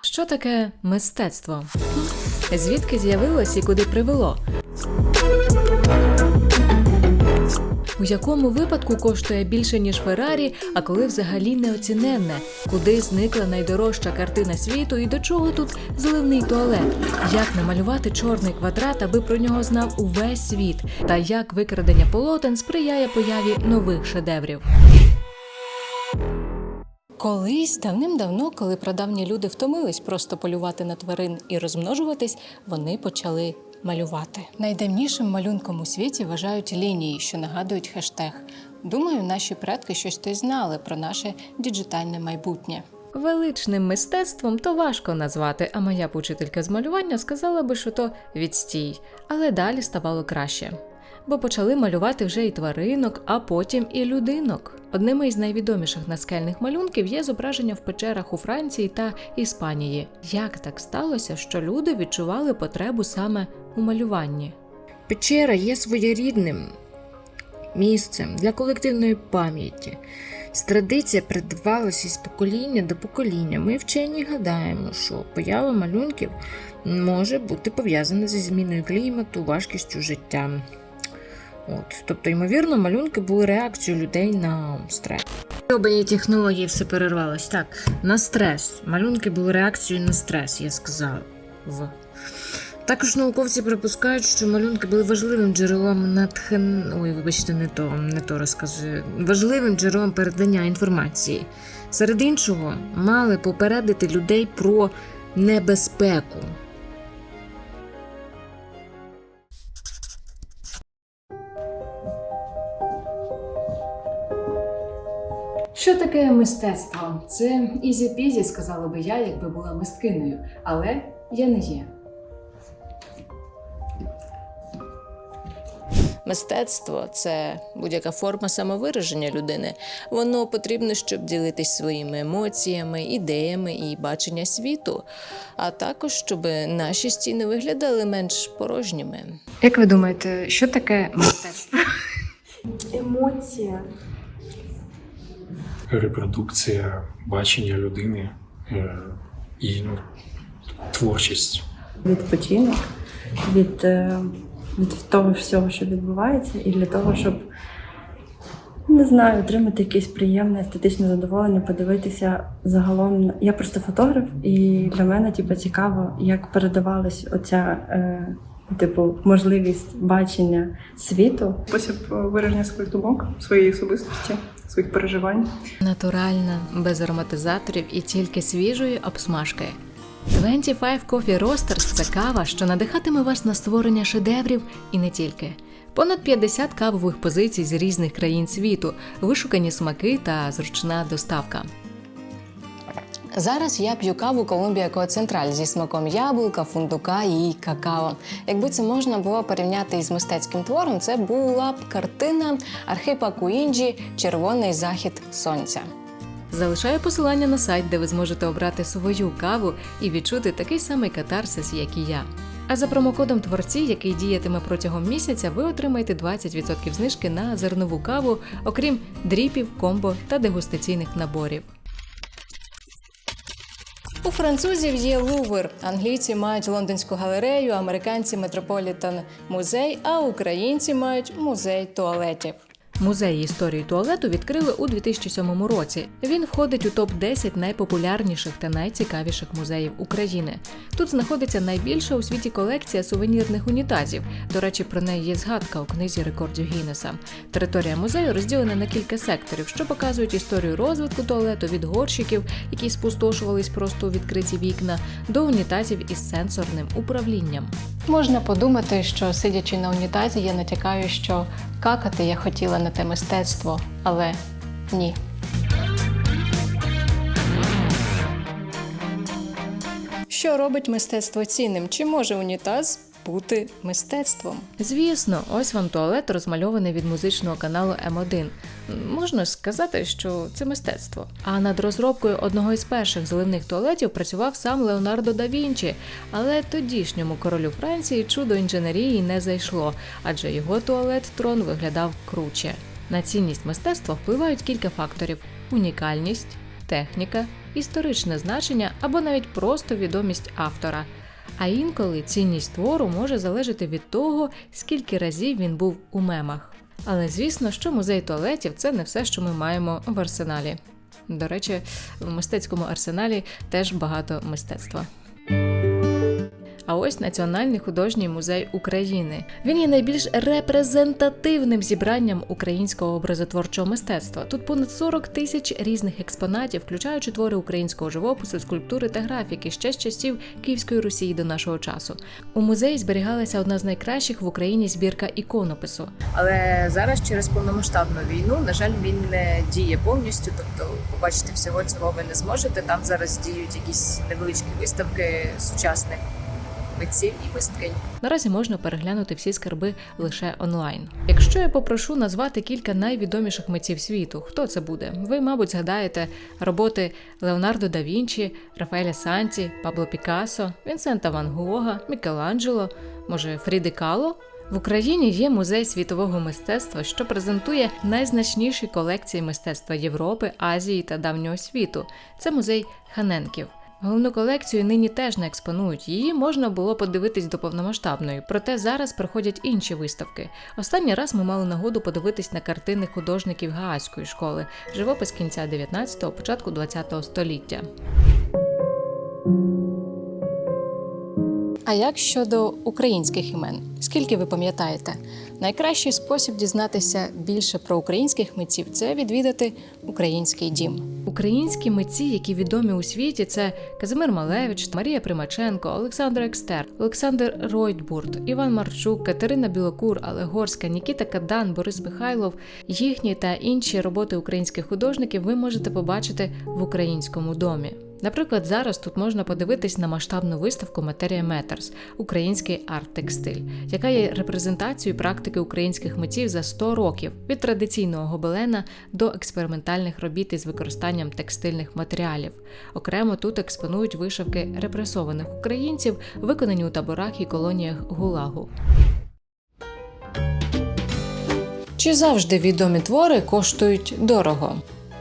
Що таке мистецтво? Звідки з'явилось і куди привело? У якому випадку коштує більше, ніж Феррарі, а коли взагалі неоціненне? Куди зникла найдорожча картина світу і до чого тут зливний туалет? Як намалювати чорний квадрат, аби про нього знав увесь світ? Та як викрадення полотен сприяє появі нових шедеврів? Колись давним-давно, коли прадавні люди втомились просто полювати на тварин і розмножуватись, вони почали малювати. Найдавнішим малюнком у світі вважають лінії, що нагадують хештег. Думаю, наші предки щось то й знали про наше діджитальне майбутнє. Величним мистецтвом то важко назвати, а моя учителька з малювання сказала би, що то відстій, але далі ставало краще. Бо почали малювати вже і тваринок, а потім і людинок. Одними із найвідоміших наскельних малюнків є зображення в печерах у Франції та Іспанії. Як так сталося, що люди відчували потребу саме у малюванні? Печера є своєрідним місцем для колективної пам'яті. Ця традиція передавалася із покоління до покоління. Ми вчені гадаємо, що поява малюнків може бути пов'язана зі зміною клімату, важкістю життя. От, тобто, ймовірно, малюнки були реакцією людей на стрес. Добані технології все перервалось. Так, на стрес. Малюнки були реакцією на стрес, я сказала. В. Також науковці припускають, що малюнки були важливим джерелом натхнення. Ой, вибачте, не то, не то розказую. Важливим джерелом передання інформації. Серед іншого, мали попередити людей про небезпеку. Що таке мистецтво? Це ізі-пізі, сказала би я, якби була мисткинею, але я не є. Мистецтво це будь-яка форма самовираження людини. Воно потрібно, щоб ділитись своїми емоціями, ідеями і бачення світу, а також щоб наші стіни виглядали менш порожніми. Як ви думаєте, що таке мистецтво? Емоція. Репродукція бачення людини е, і ну, творчість. Відпочинок від, е, від того всього, що відбувається, і для того, щоб не знаю, отримати якесь приємне естетичне задоволення, подивитися загалом. Я просто фотограф, і для мене типу, цікаво, як передавалась оця е, типу, можливість бачення світу спосіб вираження своїх думок, своєї особистості, своїх переживань. Натуральна, без ароматизаторів і тільки свіжої обсмажки. 25 Coffee Roasters – це кава, що надихатиме вас на створення шедеврів і не тільки. Понад 50 кавових позицій з різних країн світу, вишукані смаки та зручна доставка. Зараз я п'ю каву Колумбія Коцентраль зі смаком яблука, фундука і какао. Якби це можна було порівняти із мистецьким твором, це була б картина Архипа Куінджі Червоний захід сонця. Залишаю посилання на сайт, де ви зможете обрати свою каву і відчути такий самий катарсис, як і я. А за промокодом творці, який діятиме протягом місяця, ви отримаєте 20% знижки на зернову каву, окрім дріпів, комбо та дегустаційних наборів. У французів є Лувр, англійці мають лондонську галерею, американці метрополітен музей, а українці мають музей туалетів. Музей історії туалету відкрили у 2007 році. Він входить у топ 10 найпопулярніших та найцікавіших музеїв України. Тут знаходиться найбільша у світі колекція сувенірних унітазів. До речі, про неї є згадка у книзі рекордів Гіннеса. Територія музею розділена на кілька секторів, що показують історію розвитку туалету від горщиків, які спустошувались просто у відкриті вікна, до унітазів із сенсорним управлінням. Можна подумати, що сидячи на унітазі, я натякаю, що какати я хотіла на те мистецтво, але ні. Що робить мистецтво цінним? Чи може унітаз бути мистецтвом? Звісно, ось вам туалет розмальований від музичного каналу М1. Можна сказати, що це мистецтво. А над розробкою одного із перших заливних туалетів працював сам Леонардо да Вінчі, але тодішньому королю Франції чудо інженерії не зайшло, адже його туалет трон виглядав круче. На цінність мистецтва впливають кілька факторів: унікальність, техніка, історичне значення або навіть просто відомість автора. А інколи цінність твору може залежати від того, скільки разів він був у мемах. Але звісно, що музей туалетів це не все, що ми маємо в арсеналі. До речі, в мистецькому арсеналі теж багато мистецтва. А ось Національний художній музей України. Він є найбільш репрезентативним зібранням українського образотворчого мистецтва. Тут понад 40 тисяч різних експонатів, включаючи твори українського живопису, скульптури та графіки ще з часів Київської Русі до нашого часу. У музеї зберігалася одна з найкращих в Україні збірка іконопису. Але зараз через повномасштабну війну, на жаль, він не діє повністю. Тобто, побачити всього цього ви не зможете. Там зараз діють якісь невеличкі виставки сучасних митців і мисткинь. Наразі можна переглянути всі скарби лише онлайн. Якщо я попрошу назвати кілька найвідоміших митців світу, хто це буде? Ви, мабуть, згадаєте роботи Леонардо да Вінчі, Рафаеля Санті, Пабло Пікассо, Вінсента Ван Гога, Мікеланджело, може Фріди Кало? В Україні є музей світового мистецтва, що презентує найзначніші колекції мистецтва Європи, Азії та давнього світу. Це музей Ханенків. Головну колекцію нині теж не експонують. Її можна було подивитись до повномасштабної, проте зараз проходять інші виставки. Останній раз ми мали нагоду подивитись на картини художників Гаазької школи, живопис кінця 19-го, початку 20-го століття. А як щодо українських імен? Скільки ви пам'ятаєте? Найкращий спосіб дізнатися більше про українських митців це відвідати український дім. Українські митці, які відомі у світі, це Казимир Малевич, Марія Примаченко, Олександр Екстер, Олександр Ройтбурт, Іван Марчук, Катерина Білокур, Алегорська, Нікіта Кадан, Борис Михайлов. Їхні та інші роботи українських художників ви можете побачити в українському домі. Наприклад, зараз тут можна подивитись на масштабну виставку Матерія Метерс Український арт-текстиль, яка є репрезентацією практики українських митців за 100 років від традиційного гобелена до експериментальних робіт із використанням текстильних матеріалів. Окремо тут експонують вишивки репресованих українців, виконані у таборах і колоніях Гулагу. Чи завжди відомі твори коштують дорого?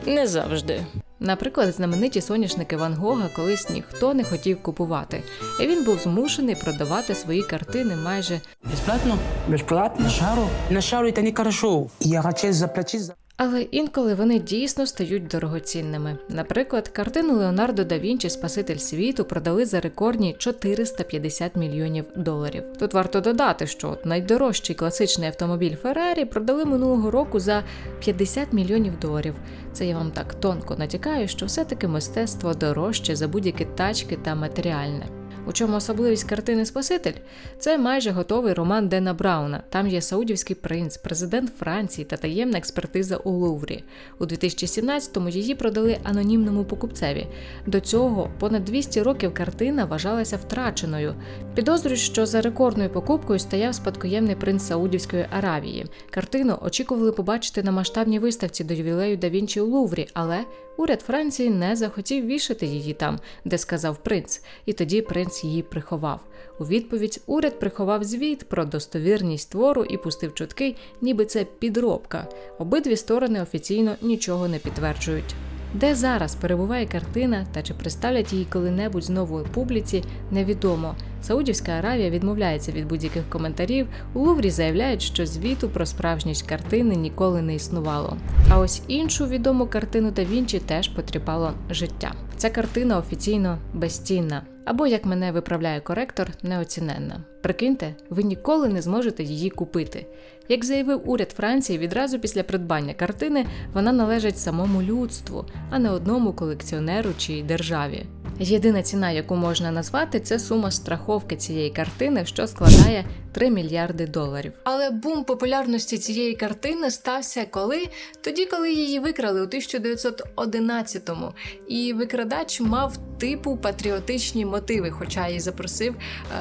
Не завжди. Наприклад, знамениті соняшники Ван Гога колись ніхто не хотів купувати, і він був змушений продавати свої картини майже безплатно, Безплатно. На шару? На шару не нехорошо. Я хочу заплатити за... Але інколи вони дійсно стають дорогоцінними. Наприклад, картину Леонардо да Вінчі Спаситель світу продали за рекордні 450 мільйонів доларів. Тут варто додати, що найдорожчий класичний автомобіль Феррарі продали минулого року за 50 мільйонів доларів. Це я вам так тонко натякаю, що все-таки мистецтво дорожче за будь-які тачки та матеріальне. У чому особливість картини Спаситель? Це майже готовий роман Дена Брауна. Там є саудівський принц, президент Франції та таємна експертиза у Луврі. У 2017-му її продали анонімному покупцеві. До цього понад 200 років картина вважалася втраченою. Підозрюють, що за рекордною покупкою стояв спадкоємний принц Саудівської Аравії. Картину очікували побачити на масштабній виставці до ювілею да Вінчі у Луврі, але уряд Франції не захотів вішати її там, де сказав принц, і тоді принц її приховав. У відповідь уряд приховав звіт про достовірність твору і пустив чутки, ніби це підробка. Обидві сторони офіційно нічого не підтверджують. Де зараз перебуває картина та чи представлять її коли-небудь знову публіці, невідомо. Саудівська Аравія відмовляється від будь-яких коментарів. У Луврі заявляють, що звіту про справжність картини ніколи не існувало. А ось іншу відому картину да Вінчі теж потріпало життя. Ця картина офіційно безцінна. Або, як мене виправляє коректор, неоціненна. Прикиньте, ви ніколи не зможете її купити. Як заявив уряд Франції, відразу після придбання картини вона належить самому людству, а не одному колекціонеру чи державі. Єдина ціна, яку можна назвати, це сума страховки цієї картини, що складає 3 мільярди доларів. Але бум популярності цієї картини стався коли? Тоді, коли її викрали у 1911-му. І викрадач мав типу патріотичні мотиви, хоча і запросив,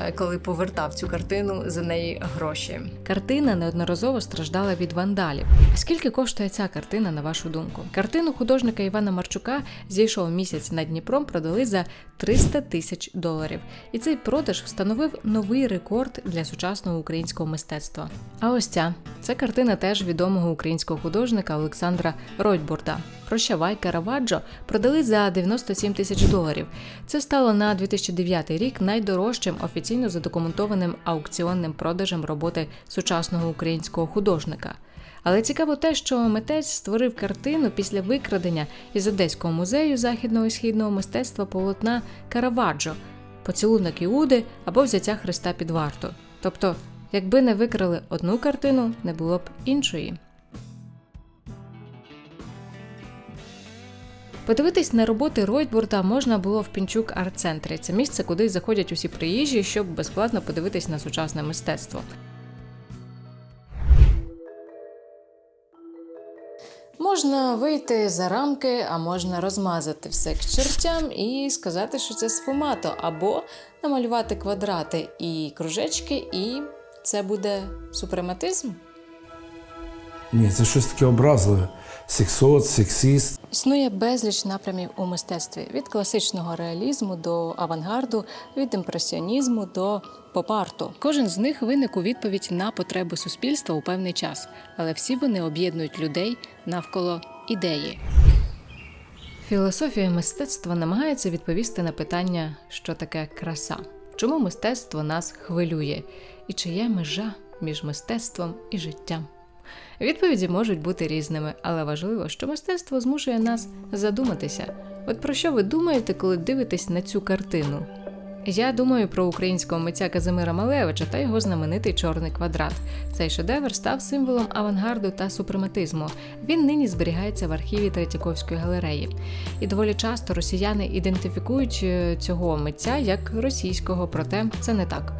е, коли повертав цю картину за неї гроші. Картина неодноразово страждала від вандалів. Скільки коштує ця картина, на вашу думку? Картину художника Івана Марчука зійшов місяць над Дніпром, продали за 300 тисяч доларів. І цей продаж встановив новий рекорд для сучасного українського мистецтва. А ось ця це картина теж відомого українського художника Олександра Ройтбурда. Прощавай Караваджо продали за 97 тисяч доларів. Це стало на 2009 рік найдорожчим офіційно задокументованим аукціонним продажем роботи сучасного українського художника. Але цікаво те, що митець створив картину після викрадення із Одеського музею західного і східного мистецтва полотна Караваджо, поцілунок Іуди або взяття Христа під варту. Тобто, якби не викрали одну картину, не було б іншої. Подивитись на роботи Ройтбурда можна було в Пінчук арт-центрі. Це місце, куди заходять усі приїжджі, щоб безплатно подивитись на сучасне мистецтво. Можна вийти за рамки, а можна розмазати все к чертям і сказати, що це сфумато, або намалювати квадрати і кружечки, і це буде супрематизм. Ні, це щось таке образливе. Сексот, сексіст. Існує безліч напрямів у мистецтві від класичного реалізму до авангарду, від імпресіонізму до поп-арту. Кожен з них виник у відповідь на потреби суспільства у певний час, але всі вони об'єднують людей навколо ідеї. Філософія мистецтва намагається відповісти на питання, що таке краса, чому мистецтво нас хвилює, і чи є межа між мистецтвом і життям. Відповіді можуть бути різними, але важливо, що мистецтво змушує нас задуматися. От про що ви думаєте, коли дивитесь на цю картину? Я думаю про українського митця Казимира Малевича та його знаменитий чорний квадрат. Цей шедевр став символом авангарду та супрематизму. Він нині зберігається в архіві Третьяковської галереї. І доволі часто росіяни ідентифікують е, цього митця як російського, проте це не так.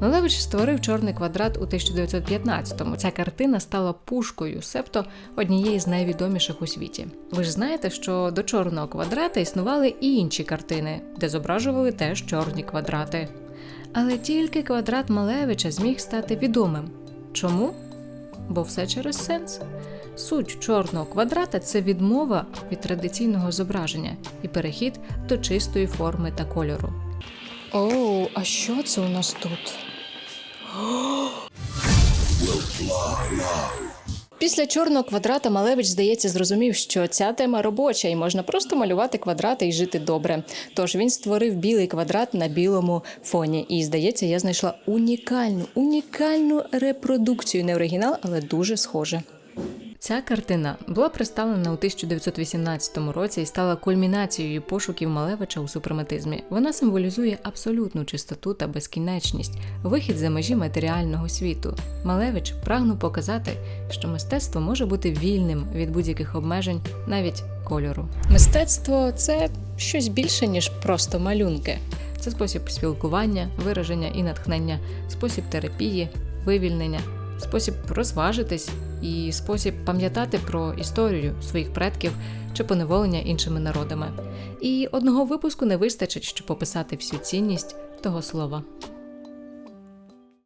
Малевич створив чорний квадрат у 1915-му. Ця картина стала пушкою, себто однією з найвідоміших у світі. Ви ж знаєте, що до чорного квадрата існували і інші картини, де зображували теж чорні квадрати. Але тільки квадрат Малевича зміг стати відомим. Чому? Бо все через сенс. Суть чорного квадрата це відмова від традиційного зображення і перехід до чистої форми та кольору. Оу, а що це у нас тут? Після чорного квадрата Малевич, здається, зрозумів, що ця тема робоча, і можна просто малювати квадрати і жити добре. Тож він створив білий квадрат на білому фоні. І здається, я знайшла унікальну, унікальну репродукцію, не оригінал, але дуже схоже. Ця картина була представлена у 1918 році і стала кульмінацією пошуків Малевича у супрематизмі. Вона символізує абсолютну чистоту та безкінечність, вихід за межі матеріального світу. Малевич прагнув показати, що мистецтво може бути вільним від будь-яких обмежень, навіть кольору. Мистецтво це щось більше, ніж просто малюнки. Це спосіб спілкування, вираження і натхнення, спосіб терапії, вивільнення, спосіб розважитись і спосіб пам'ятати про історію своїх предків чи поневолення іншими народами. І одного випуску не вистачить, щоб описати всю цінність того слова.